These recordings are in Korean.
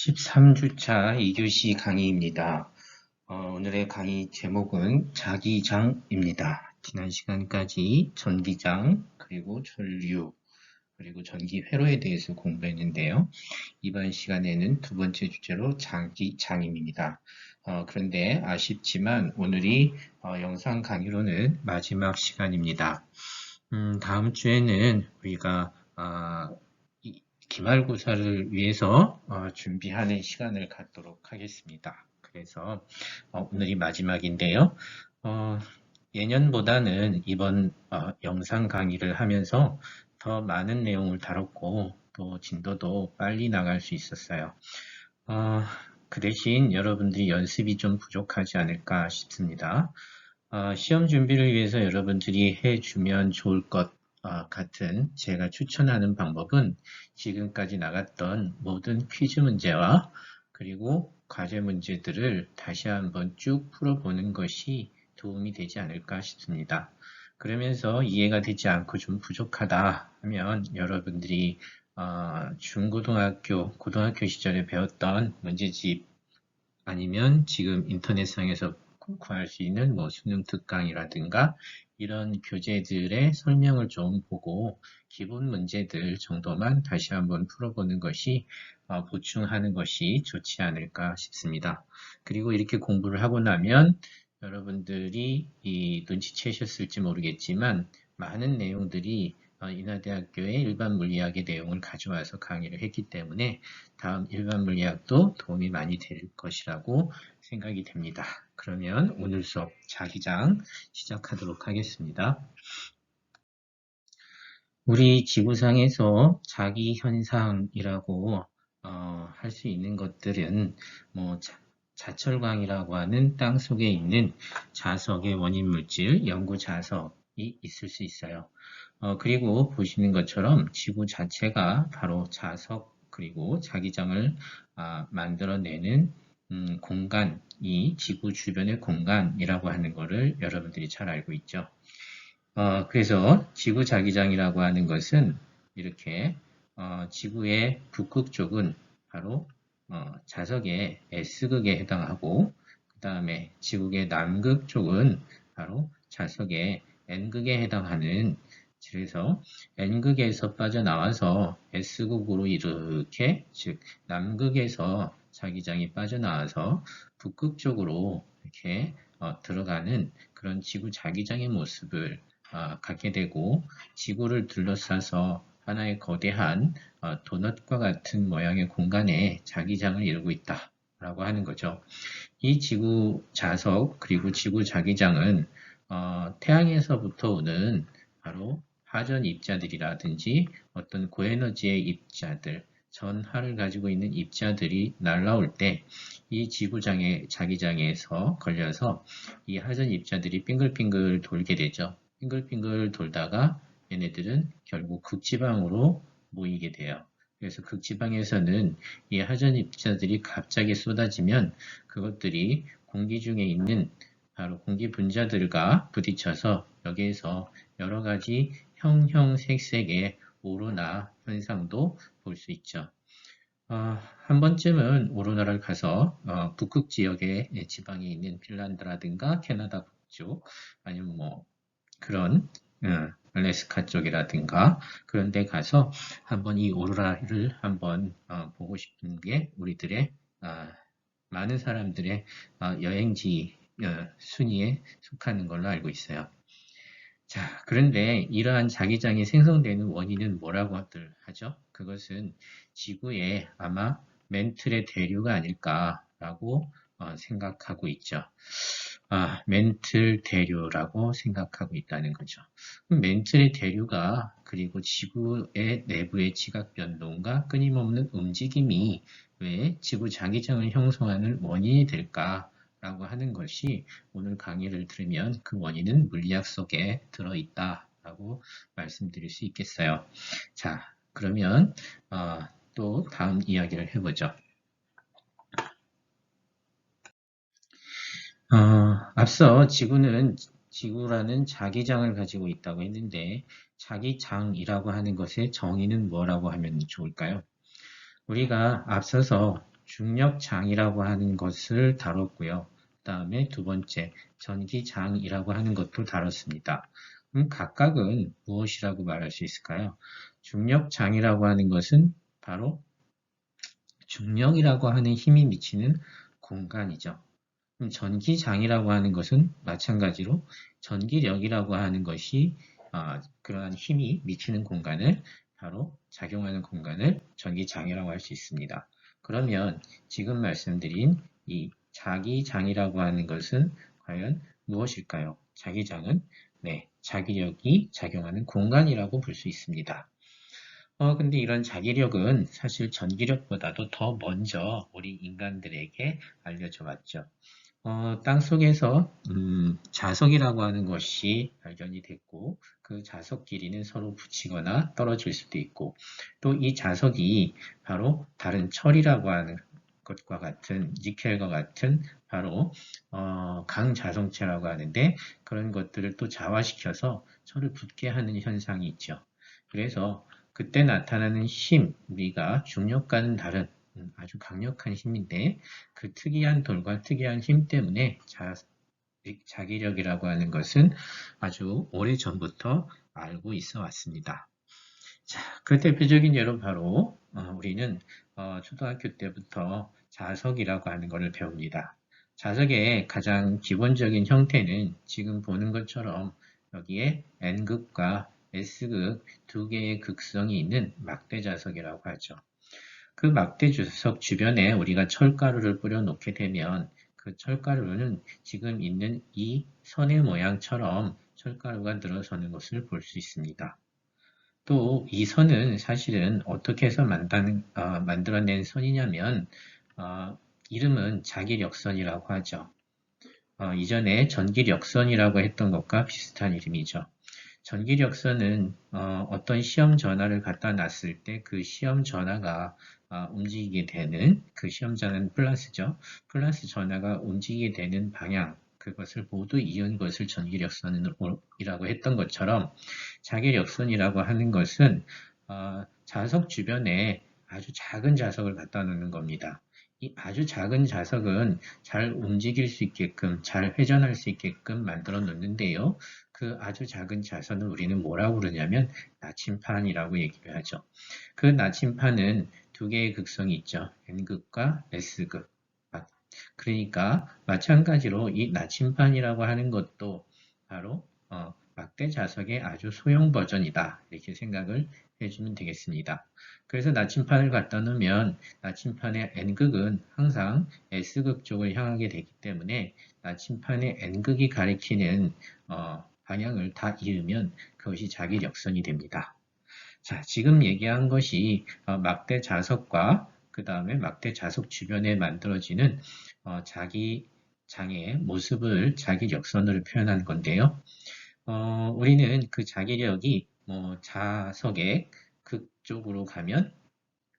13주차 2교시 강의입니다. 어, 오늘의 강의 제목은 자기장입니다. 지난 시간까지 전기장, 그리고 전류, 그리고 전기 회로에 대해서 공부했는데요. 이번 시간에는 두 번째 주제로 자기장입니다. 어, 그런데 아쉽지만 오늘이 어, 영상 강의로는 마지막 시간입니다. 음, 다음 주에는 우리가 어, 기말고사를 위해서 어, 준비하는 시간을 갖도록 하겠습니다. 그래서 어, 오늘이 마지막인데요. 어, 예년보다는 이번 어, 영상 강의를 하면서 더 많은 내용을 다뤘고 또 진도도 빨리 나갈 수 있었어요. 어, 그 대신 여러분들이 연습이 좀 부족하지 않을까 싶습니다. 어, 시험 준비를 위해서 여러분들이 해주면 좋을 것 어, 같은 제가 추천하는 방법은 지금까지 나갔던 모든 퀴즈 문제와 그리고 과제 문제들을 다시 한번 쭉 풀어보는 것이 도움이 되지 않을까 싶습니다. 그러면서 이해가 되지 않고 좀 부족하다 하면 여러분들이 어, 중고등학교, 고등학교 시절에 배웠던 문제집 아니면 지금 인터넷상에서 구할 수 있는 뭐 수능 특강이라든가 이런 교재들의 설명을 좀 보고 기본 문제들 정도만 다시 한번 풀어보는 것이 어, 보충하는 것이 좋지 않을까 싶습니다. 그리고 이렇게 공부를 하고 나면 여러분들이 이 눈치채셨을지 모르겠지만 많은 내용들이 어, 인하대학교의 일반 물리학의 내용을 가져와서 강의를 했기 때문에 다음 일반 물리학도 도움이 많이 될 것이라고 생각이 됩니다. 그러면 오늘 수업 자기장 시작하도록 하겠습니다. 우리 지구상에서 자기 현상이라고 어, 할 수 있는 것들은 뭐 자, 철광이라고 하는 땅 속에 있는 자석의 원인 물질, 연구 자석이 있을 수 있어요. 어, 그리고 보시는 것처럼 지구 자체가 바로 자석 그리고 자기장을 아, 만들어내는 음, 공간이 지구 주변의 공간이라고 하는 것을 여러분들이 잘 알고 있죠. 어, 그래서 지구 자기장이라고 하는 것은 이렇게 어, 지구의 북극 쪽은 바로 어, 자석의 S극에 해당하고 그 다음에 지구의 남극 쪽은 바로 자석의 N극에 해당하는 그래서 N극에서 빠져나와서 S극으로 이렇게 즉 남극에서 자기장이 빠져나와서 북극 쪽으로 이렇게 어, 들어가는 그런 지구 자기장의 모습을 어, 갖게 되고 지구를 둘러싸서 하나의 거대한 어, 도넛과 같은 모양의 공간에 자기장을 이루고 있다 라고 하는 거죠. 이 지구 자석 그리고 지구 자기장은 어, 태양에서부터 오는 바로 하전 입자들이라든지 어떤 고에너지의 입자들, 전하를 가지고 있는 입자들이 날라올 때 이 지구장의 자기장에서 걸려서 이 하전 입자들이 빙글빙글 돌게 되죠. 빙글빙글 돌다가 얘네들은 결국 극지방으로 모이게 돼요. 그래서 극지방에서는 이 하전 입자들이 갑자기 쏟아지면 그것들이 공기 중에 있는 바로 공기 분자들과 부딪혀서 여기에서 여러 가지 형형색색의 오로나 현상도 볼 수 있죠. 어, 한 번쯤은 오로나를 가서 어, 북극 지역의 지방에 있는 핀란드라든가 캐나다 북쪽 아니면 뭐 그런 어, 알래스카 쪽이라든가 그런 데 가서 한번 이 오로라를 한번 어, 보고 싶은 게 우리들의 어, 많은 사람들의 어, 여행지 순위에 속하는 걸로 알고 있어요. 자, 그런데 이러한 자기장이 생성되는 원인은 뭐라고 하죠? 그것은 지구의 아마 멘틀의 대류가 아닐까라고 어, 생각하고 있죠. 아, 멘틀 대류라고 생각하고 있다는 거죠. 멘틀의 대류가 그리고 지구의 내부의 지각 변동과 끊임없는 움직임이 왜 지구 자기장을 형성하는 원인이 될까? 라고 하는 것이 오늘 강의를 들으면 그 원인은 물리학 속에 들어있다 라고 말씀드릴 수 있겠어요. 자, 그러면 어, 또 다음 이야기를 해보죠. 어, 앞서 지구는 지구라는 자기장을 가지고 있다고 했는데 자기장이라고 하는 것의 정의는 뭐라고 하면 좋을까요? 우리가 앞서서 중력장이라고 하는 것을 다뤘고요. 그 다음에 두 번째 전기장이라고 하는 것도 다뤘습니다. 그럼 각각은 무엇이라고 말할 수 있을까요? 중력장이라고 하는 것은 바로 중력이라고 하는 힘이 미치는 공간이죠. 그럼 전기장이라고 하는 것은 마찬가지로 전기력이라고 하는 것이 어, 그러한 힘이 미치는 공간을 바로 작용하는 공간을 전기장이라고 할 수 있습니다. 그러면 지금 말씀드린 이 자기장이라고 하는 것은 과연 무엇일까요? 자기장은 네, 자기력이 작용하는 공간이라고 볼 수 있습니다. 어, 근데 이런 자기력은 사실 전기력보다도 더 먼저 우리 인간들에게 알려져 왔죠. 어, 땅 속에서 음, 자석이라고 하는 것이 발견이 됐고 그 자석 길이는 서로 붙이거나 떨어질 수도 있고 또 이 자석이 바로 다른 철이라고 하는 것과 같은 니켈과 같은 바로 어, 강자성체라고 하는데 그런 것들을 또 자화시켜서 철을 붙게 하는 현상이 있죠. 그래서 그때 나타나는 힘, 우리가 중력과는 다른 음, 아주 강력한 힘인데 그 특이한 돌과 특이한 힘 때문에 자, 자기력이라고 하는 것은 아주 오래 전부터 알고 있어 왔습니다. 자, 그 대표적인 예로 바로 어, 우리는 어, 초등학교 때부터 자석이라고 하는 것을 배웁니다. 자석의 가장 기본적인 형태는 지금 보는 것처럼 여기에 N극과 S극 두 개의 극성이 있는 막대 자석이라고 하죠. 그 막대 주석 주변에 우리가 철가루를 뿌려 놓게 되면 그 철가루는 지금 있는 이 선의 모양처럼 철가루가 늘어서는 것을 볼 수 있습니다. 또 이 선은 사실은 어떻게 해서 만드는, 어, 만들어낸 선이냐면 어, 이름은 자기력선이라고 하죠. 어, 이전에 전기력선이라고 했던 것과 비슷한 이름이죠. 전기력선은 어, 떤 시험 전화를 갖다 놨을 때 그 시험 전화가 어, 움직이게 되는 그 시험 전화는 플러스죠. 플러스 전화가 움직이게 되는 방향 그것을 모두 이은 것을 전기력선이라고 했던 것처럼 자기력선이라고 하는 것은 어, 자석 주변에 아주 작은 자석을 갖다 놓는 겁니다. 이 아주 작은 자석은 잘 움직일 수 있게끔 잘 회전할 수 있게끔 만들어 놓는데요. 그 아주 작은 자석을 우리는 뭐라고 그러냐면 나침판이라고 얘기를 하죠. 그 나침판은 두 개의 극성이 있죠. N극과 S극. 그러니까 마찬가지로 이 나침판이라고 하는 것도 바로 어, 막대 자석의 아주 소형 버전이다. 이렇게 생각을 해주면 되겠습니다. 그래서 나침판을 갖다 놓으면 나침판의 N극은 항상 S극 쪽을 향하게 되기 때문에 나침판의 N극이 가리키는 어, 방향을 다 이으면 그것이 자기 역선이 됩니다. 자, 지금 얘기한 것이 어, 막대 자석과 그 다음에 막대 자석 주변에 만들어지는 어, 자기 장의 모습을 자기 역선으로 표현한 건데요. 어, 우리는 그 자기력이 뭐 자석의 극쪽으로 가면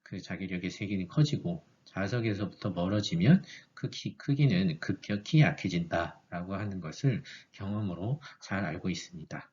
그 자기력의 세기는 커지고 자석에서부터 멀어지면 그 키, 크기는 급격히 약해진다라고 하는 것을 경험으로 잘 알고 있습니다.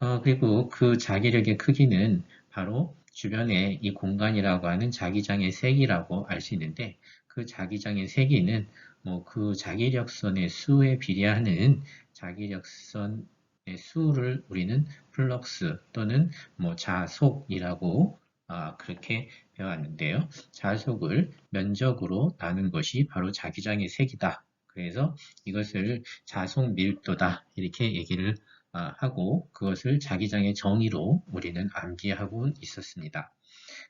어, 그리고 그 자기력의 크기는 바로 주변에 이 공간이라고 하는 자기장의 세기라고 알 수 있는데 그 자기장의 세기는 뭐 그 자기력선의 수에 비례하는 자기력선 수를 우리는 플럭스 또는 뭐 자속이라고 아, 그렇게 배웠는데요. 자속을 면적으로 나눈 것이 바로 자기장의 색이다. 그래서 이것을 자속 밀도다 이렇게 얘기를 아, 하고 그것을 자기장의 정의로 우리는 암기하고 있었습니다.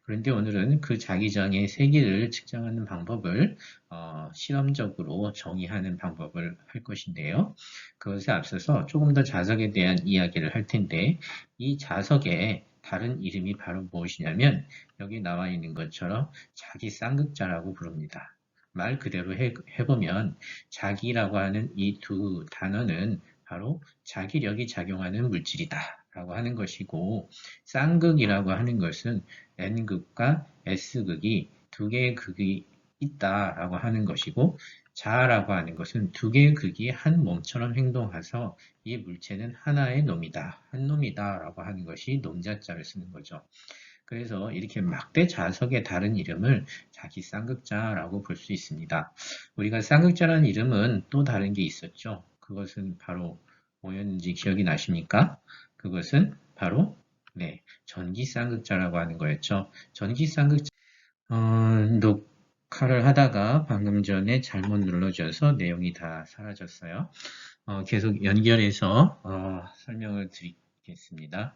그런데 오늘은 그 자기장의 세기를 측정하는 방법을 어, 실험적으로 정의하는 방법을 할 것인데요. 그것에 앞서서 조금 더 자석에 대한 이야기를 할 텐데 이 자석의 다른 이름이 바로 무엇이냐면 여기 나와 있는 것처럼 자기 쌍극자라고 부릅니다. 말 그대로 해, 해보면 자기라고 하는 이 두 단어는 바로 자기력이 작용하는 물질이다 라고 하는 것이고 쌍극이라고 하는 것은 N극과 S극이 두 개의 극이 있다 라고 하는 것이고 자라고 하는 것은 두 개의 극이 한 몸처럼 행동해서 이 물체는 하나의 놈이다, 한 놈이다 라고 하는 것이 놈자자를 쓰는 거죠. 그래서 이렇게 막대 자석의 다른 이름을 자기 쌍극자라고 볼 수 있습니다. 우리가 쌍극자라는 이름은 또 다른 게 있었죠. 그것은 바로 뭐였는지 기억이 나십니까? 그것은 바로 네, 전기 쌍극자라고 하는 거였죠. 전기 쌍극자 어, 녹화를 하다가 방금 전에 잘못 눌러져서 내용이 다 사라졌어요. 어, 계속 연결해서 어, 설명을 드리겠습니다.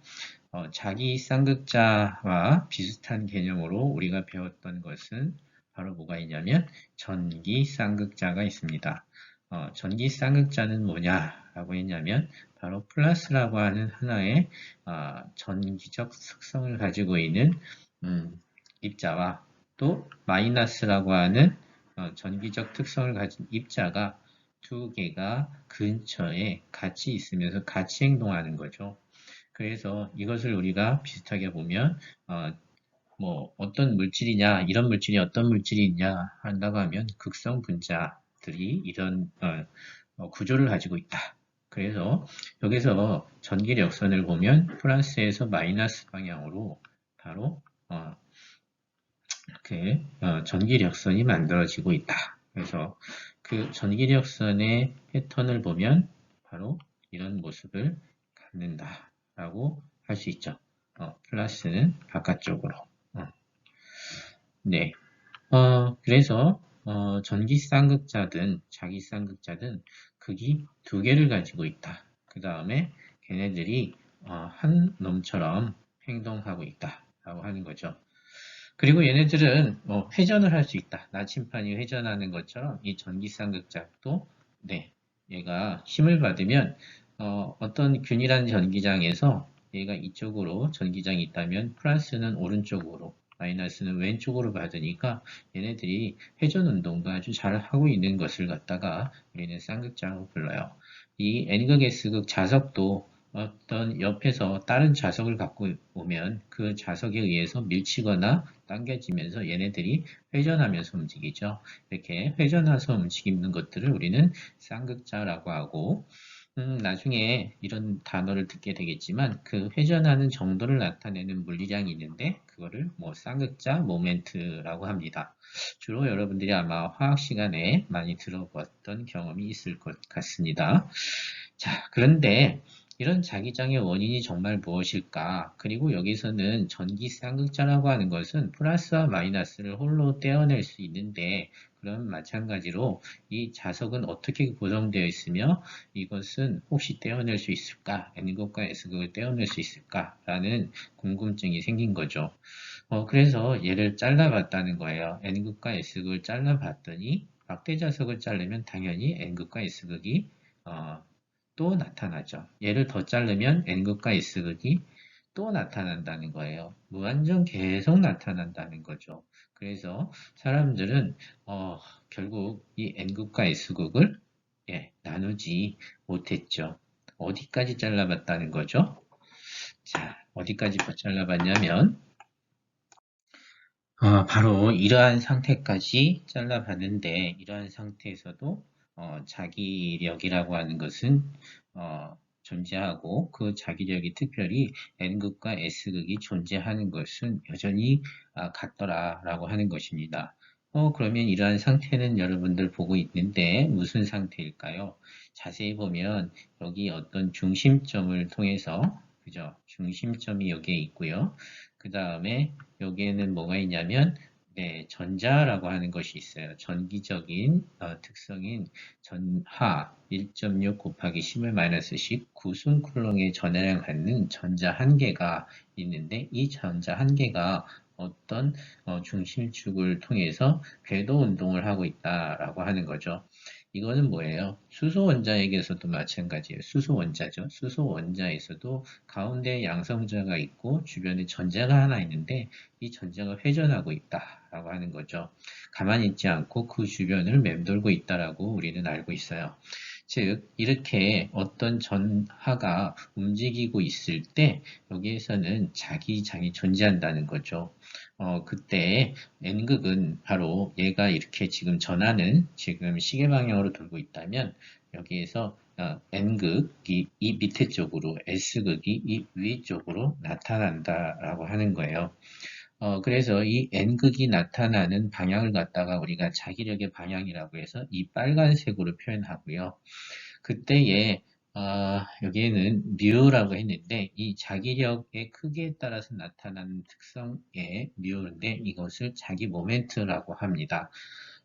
어, 자기 쌍극자와 비슷한 개념으로 우리가 배웠던 것은 바로 뭐가 있냐면 전기 쌍극자가 있습니다. 어, 전기 쌍극자는 뭐냐라고 했냐면 바로 플러스라고 하는 하나의 어, 전기적 특성을 가지고 있는 음, 입자와 또 마이너스라고 하는 어, 전기적 특성을 가진 입자가 두 개가 근처에 같이 있으면서 같이 행동하는 거죠. 그래서 이것을 우리가 비슷하게 보면 어, 뭐 어떤 물질이냐 이런 물질이 어떤 물질이 있냐 한다고 하면 극성 분자 들이 이런 어, 어, 구조를 가지고 있다. 그래서 여기서 전기력선을 보면 플러스에서 마이너스 방향으로 바로 어, 그 어, 전기력선이 만들어지고 있다. 그래서 그 전기력선의 패턴을 보면 바로 이런 모습을 갖는다. 라고 할 수 있죠. 어, 플러스는 바깥쪽으로. 어. 네. 어, 그래서 어, 전기 쌍극자든 자기 쌍극자든 극이 두 개를 가지고 있다. 그 다음에 걔네들이 어, 한 놈처럼 행동하고 있다. 라고 하는 거죠. 그리고 얘네들은 뭐 회전을 할 수 있다. 나침판이 회전하는 것처럼 이 전기 쌍극자도 네, 얘가 힘을 받으면 어, 떤 균일한 전기장에서 얘가 이쪽으로 전기장이 있다면 플러스는 오른쪽으로 마이너스는 왼쪽으로 받으니까 얘네들이 회전 운동도 아주 잘 하고 있는 것을 갖다가 우리는 쌍극자라고 불러요. 이 N극 S극 자석도 어떤 옆에서 다른 자석을 갖고 오면 그 자석에 의해서 밀치거나 당겨지면서 얘네들이 회전하면서 움직이죠. 이렇게 회전해서 움직이는 것들을 우리는 쌍극자라고 하고 음, 나중에 이런 단어를 듣게 되겠지만 그 회전하는 정도를 나타내는 물리량이 있는데 그거를 뭐 쌍극자 모멘트라고 합니다. 주로 여러분들이 아마 화학 시간에 많이 들어봤던 경험이 있을 것 같습니다. 자, 그런데 이런 자기장의 원인이 정말 무엇일까? 그리고 여기서는 전기 쌍극자라고 하는 것은 플러스와 마이너스를 홀로 떼어낼 수 있는데 그럼 마찬가지로 이 자석은 어떻게 구성되어 있으며 이것은 혹시 떼어낼 수 있을까? N극과 S극을 떼어낼 수 있을까? 라는 궁금증이 생긴 거죠. 어, 그래서 얘를 잘라봤다는 거예요. N극과 S극을 잘라봤더니 막대 자석을 자르면 당연히 N극과 S극이 어, 또 나타나죠. 얘를 더 자르면 N극과 S극이 또 나타난다는 거예요. 무한정 계속 나타난다는 거죠. 그래서 사람들은 어, 결국 이 N극과 S극을 예, 나누지 못했죠. 어디까지 잘라봤다는 거죠? 자, 어디까지 잘라봤냐면 어, 바로 이러한 상태까지 잘라봤는데 이러한 상태에서도 어, 자기력이라고 하는 것은 어, 존재하고 그 자기력이 특별히 N극과 S극이 존재하는 것은 여전히 아, 같더라라고 하는 것입니다. 어, 그러면 이러한 상태는 여러분들 보고 있는데 무슨 상태일까요? 자세히 보면 여기 어떤 중심점을 통해서 그죠? 중심점이 여기에 있고요. 그 다음에 여기에는 뭐가 있냐면 네, 전자라고 하는 것이 있어요. 전기적인 어, 특성인 전하 1.6 곱하기 10의 마이너스 10 구순 쿨롱의 전하량 갖는 전자 한 개가 있는데 이 전자 한 개가 어떤 어, 중심축을 통해서 궤도 운동을 하고 있다라고 하는 거죠. 이거는 뭐예요? 수소 원자에게서도 마찬가지예요. 수소 원자죠. 수소 원자에서도 가운데 양성자가 있고 주변에 전자가 하나 있는데 이 전자가 회전하고 있다라고 하는 거죠. 가만히 있지 않고 그 주변을 맴돌고 있다라고 우리는 알고 있어요. 즉 이렇게 어떤 전하가 움직이고 있을 때 여기에서는 자기장이 존재한다는 거죠. 어, 그때 N극은 바로 얘가 이렇게 지금 전하는 지금 시계 방향으로 돌고 있다면 여기에서 어, N극이 이 밑에 쪽으로, S극이 이 위 쪽으로 나타난다라고 하는 거예요. 어, 그래서 이 N극이 나타나는 방향을 갖다가 우리가 자기력의 방향이라고 해서 이 빨간색으로 표현하고요. 그때에 어, 여기에는 뮤라고 했는데 이 자기력의 크기에 따라서 나타나는 특성의 뮤인데 이것을 자기 모멘트라고 합니다.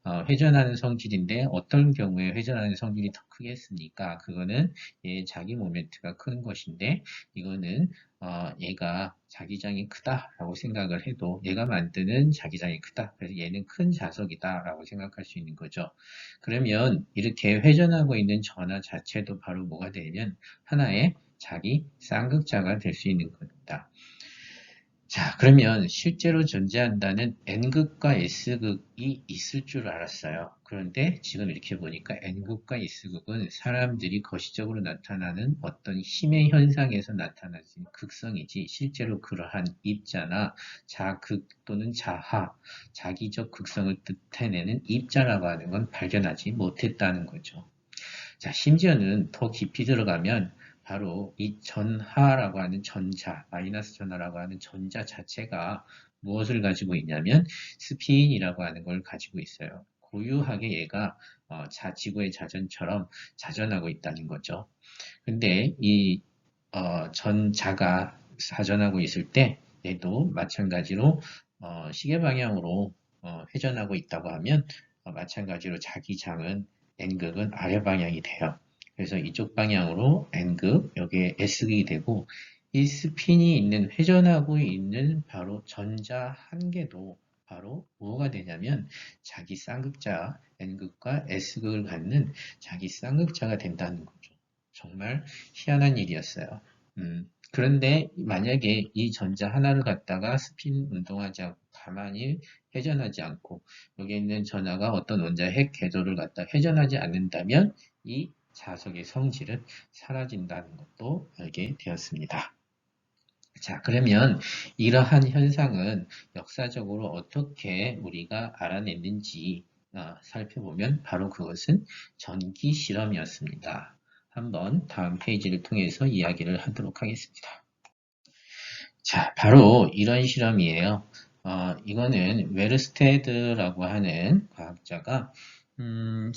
어, 회전하는 성질인데 어떤 경우에 회전하는 성질이 더 크겠습니까? 그거는 얘 자기 모멘트가 큰 것인데 이거는 어, 얘가 자기장이 크다라고 생각을 해도 얘가 만드는 자기장이 크다. 그래서 얘는 큰 자석이다라고 생각할 수 있는 거죠. 그러면 이렇게 회전하고 있는 전화 자체도 바로 뭐가 되면 하나의 자기 쌍극자가 될 수 있는 겁니다. 자, 그러면 실제로 존재한다는 N극과 S극이 있을 줄 알았어요. 그런데 지금 이렇게 보니까 N극과 S극은 사람들이 거시적으로 나타나는 어떤 힘의 현상에서 나타나는 극성이지 실제로 그러한 입자나 자극 또는 자하, 자기적 극성을 뜻해내는 입자라고 하는 건 발견하지 못했다는 거죠. 자, 심지어는 더 깊이 들어가면 바로 이 전하라고 하는 전자, 마이너스 전하라고 하는 전자 자체가 무엇을 가지고 있냐면 스피인이라고 하는 걸 가지고 있어요. 고유하게 얘가 어, 자, 지구의 자전처럼 자전하고 있다는 거죠. 근데 이 어, 전자가 사전하고 있을 때 얘도 마찬가지로 어, 시계 방향으로 어, 회전하고 있다고 하면 어, 마찬가지로 자기 장은 N극은 아래 방향이 돼요. 그래서 이쪽 방향으로 N극, 여기에 S극이 되고 이 스핀이 있는 회전하고 있는 바로 전자 한 개도 바로 뭐가 되냐면 자기 쌍극자 N극과 S극을 갖는 자기 쌍극자가 된다는 거죠. 정말 희한한 일이었어요. 음, 그런데 만약에 이 전자 하나를 갖다가 스핀 운동하지 않고 가만히 회전하지 않고 여기 있는 전하가 어떤 원자의 핵 궤도를 갖다 회전하지 않는다면 이 자석의 성질은 사라진다는 것도 알게 되었습니다. 자, 그러면 이러한 현상은 역사적으로 어떻게 우리가 알아냈는지 어, 살펴보면 바로 그것은 전기 실험이었습니다. 한번 다음 페이지를 통해서 이야기를 하도록 하겠습니다. 자, 바로 이런 실험이에요. 어, 이거는 웨르스테드라고 하는 과학자가 음,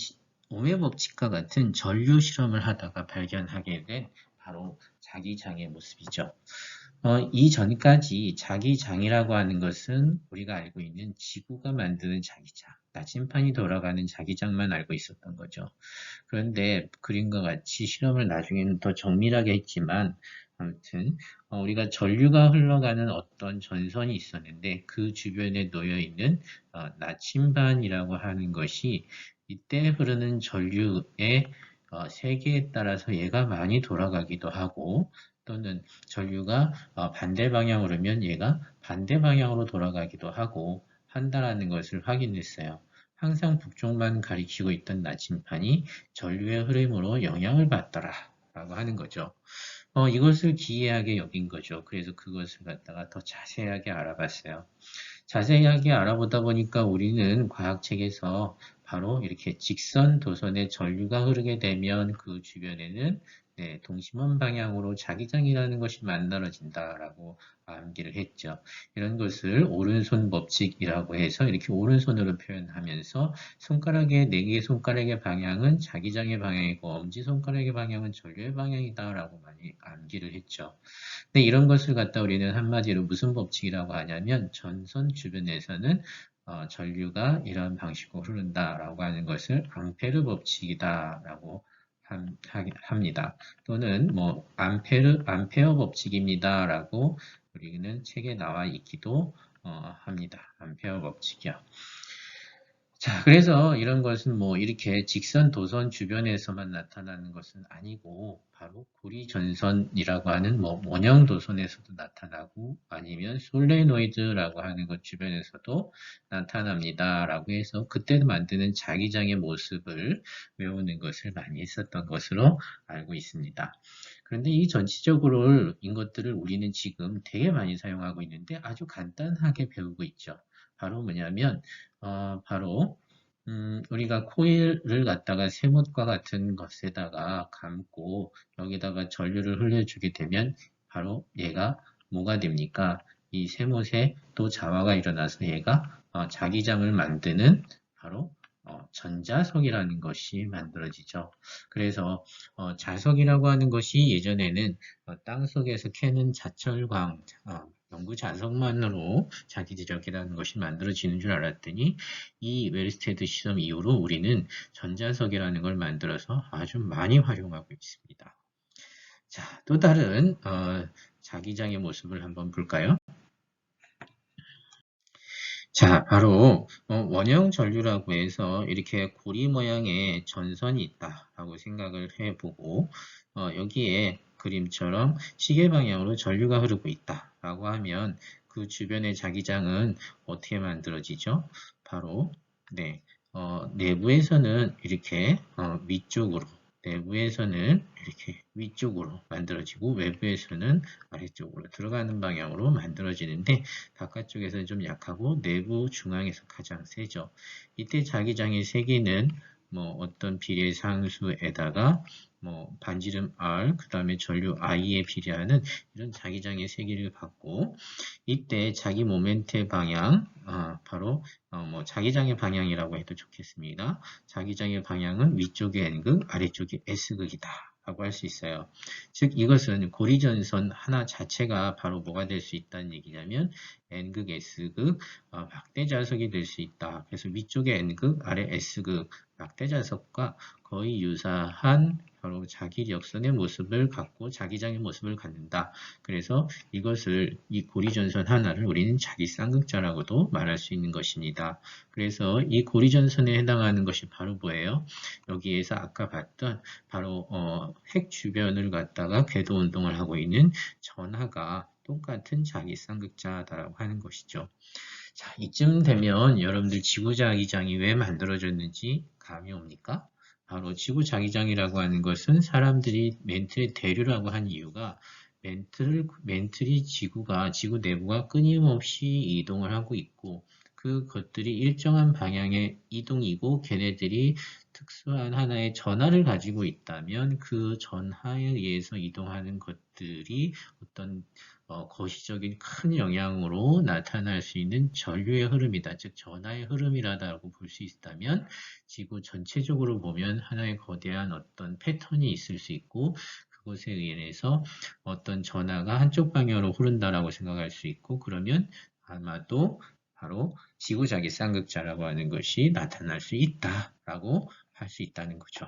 오메 법칙과 같은 전류 실험을 하다가 발견하게 된 바로 자기장의 모습이죠. 어, 이 전까지 자기 장이라고 하는 것은 우리가 알고 있는 지구가 만드는 자기 장, 나침판이 돌아가는 자기 장만 알고 있었던 거죠. 그런데 그림과 같이 실험을 나중에는 더 정밀하게 했지만 아무튼 어, 우리가 전류가 흘러가는 어떤 전선이 있었는데 그 주변에 놓여 있는 어, 나침반이라고 하는 것이 이때 흐르는 전류의 어, 세계에 따라서 얘가 많이 돌아가기도 하고 또는 전류가 어, 반대 방향으로 면 얘가 반대 방향으로 돌아가기도 하고 한다라는 것을 확인했어요. 항상 북쪽만 가리키고 있던 나침판이 전류의 흐름으로 영향을 받더라 라고 하는 거죠. 어, 이것을 기이하게 여긴 거죠. 그래서 그것을 갖다가 더 자세하게 알아봤어요. 자세하게 알아보다 보니까 우리는 과학책에서 바로 이렇게 직선 도선의 전류가 흐르게 되면 그 주변에는 네, 동심원 방향으로 자기장이라는 것이 만들어진다라고 암기를 했죠. 이런 것을 오른손 법칙이라고 해서 이렇게 오른손으로 표현하면서 손가락의 네 개의 손가락의 방향은 자기장의 방향이고 엄지 손가락의 방향은 전류의 방향이다라고 많이 암기를 했죠. 근데 이런 것을 갖다 우리는 한마디로 무슨 법칙이라고 하냐면 전선 주변에서는 어, 전류가 이런 방식으로 흐른다라고 하는 것을 앙페르 법칙이다라고 합니다. 또는 뭐 암페르 암페어 법칙입니다라고 우리는 책에 나와 있기도 어, 합니다. 암페어 법칙이요. 자, 그래서 이런 것은 뭐 이렇게 직선 도선 주변에서만 나타나는 것은 아니고 바로 고리 전선이라고 하는 뭐 원형 도선에서도 나타나고 아니면 솔레노이드라고 하는 것 주변에서도 나타납니다. 라고 해서 그때 만드는 자기장의 모습을 외우는 것을 많이 했었던 것으로 알고 있습니다. 그런데 이 전체적으로 인 것들을 우리는 지금 되게 많이 사용하고 있는데 아주 간단하게 배우고 있죠. 바로 뭐냐면 어, 바로 음, 우리가 코일을 갖다가 세못과 같은 것에다가 감고 여기다가 전류를 흘려주게 되면 바로 얘가 뭐가 됩니까? 이 세못에 또 자화가 일어나서 얘가 어, 자기장을 만드는 바로 어, 전자석이라는 것이 만들어지죠. 그래서 어, 자석이라고 하는 것이 예전에는 어, 땅 속에서 캐는 자철광, 어, 연구 자석만으로 자기 지적이라는 것이 만들어지는 줄 알았더니 이 웨르스테드 시험 이후로 우리는 전자석이라는 걸 만들어서 아주 많이 활용하고 있습니다. 자, 또 다른 어, 자기장의 모습을 한번 볼까요? 자, 바로 어, 원형 전류라고 해서 이렇게 고리 모양의 전선이 있다라고 생각을 해보고 어, 여기에 그림처럼 시계 방향으로 전류가 흐르고 있다 라고 하면 그 주변의 자기장은 어떻게 만들어지죠? 바로 네, 어, 내부에서는 이렇게 어, 위쪽으로 내부에서는 이렇게 위쪽으로 만들어지고 외부에서는 아래쪽으로 들어가는 방향으로 만들어지는데 바깥쪽에서는 좀 약하고 내부 중앙에서 가장 세죠. 이때 자기장의 세기는 뭐 어떤 비례 상수에다가 뭐 반지름 R, 그 다음에 전류 I에 비례하는 이런 자기장의 세기를 갖고 이때 자기 모멘트의 방향, 아, 바로 어, 뭐 자기장의 방향이라고 해도 좋겠습니다. 자기장의 방향은 위쪽의 N극, 아래쪽이 S극이다. 라고 할 수 있어요. 즉 이것은 고리전선 하나 자체가 바로 뭐가 될 수 있다는 얘기냐면 N극, S극, 어, 막대자석이 될 수 있다. 그래서 위쪽에 N극, 아래 S극, 막대자석과 거의 유사한 바로 자기 역선의 모습을 갖고 자기장의 모습을 갖는다. 그래서 이것을 이 고리전선 하나를 우리는 자기 쌍극자라고도 말할 수 있는 것입니다. 그래서 이 고리전선에 해당하는 것이 바로 뭐예요? 여기에서 아까 봤던 바로 어, 핵 주변을 갖다가 궤도 운동을 하고 있는 전하가 똑같은 자기 쌍극자다라고 하는 것이죠. 자, 이쯤 되면 여러분들 지구자기장이 왜 만들어졌는지 감이 옵니까? 바로 지구자기장이라고 하는 것은 사람들이 멘틀의 대류라고 한 이유가 멘틀, 멘틀이 지구가, 지구 내부가 끊임없이 이동을 하고 있고 그것들이 일정한 방향의 이동이고 걔네들이 특수한 하나의 전하를 가지고 있다면 그 전하에 의해서 이동하는 것들이 어떤 어, 거시적인 큰 영향으로 나타날 수 있는 전류의 흐름이다. 즉 전하의 흐름이라고 볼 수 있다면 지구 전체적으로 보면 하나의 거대한 어떤 패턴이 있을 수 있고 그것에 의해서 어떤 전하가 한쪽 방향으로 흐른다라고 생각할 수 있고 그러면 아마도 바로 지구자기 쌍극자라고 하는 것이 나타날 수 있다라고 할 수 있다는 거죠.